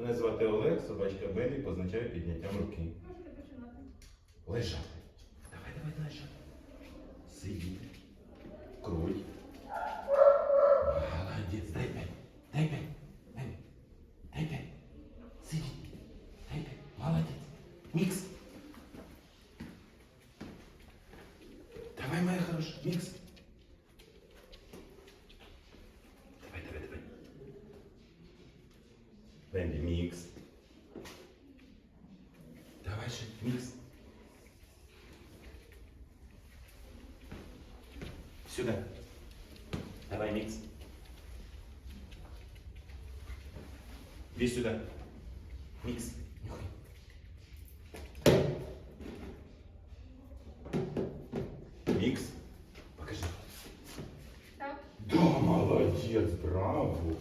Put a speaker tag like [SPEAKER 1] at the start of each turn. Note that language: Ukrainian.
[SPEAKER 1] Мене звати Олег, собачка Белі позначає підняттям руки. Лежати. Давай, давай, лежати. Сидіти. Круть. Молодець, дай п'ять. Дай п'ять. Дай, дай п'ять. Сидіть. Дай п'ять. Молодець. Мікс. Давай, моя хороша. Мікс. Давай, давай, давай. Бенді, мікс. Давай ще мікс. Сюда. Давай микс. Иди сюда. Микс. Нюхай. Микс. Покажи.
[SPEAKER 2] Так.
[SPEAKER 1] Да, молодец, браво.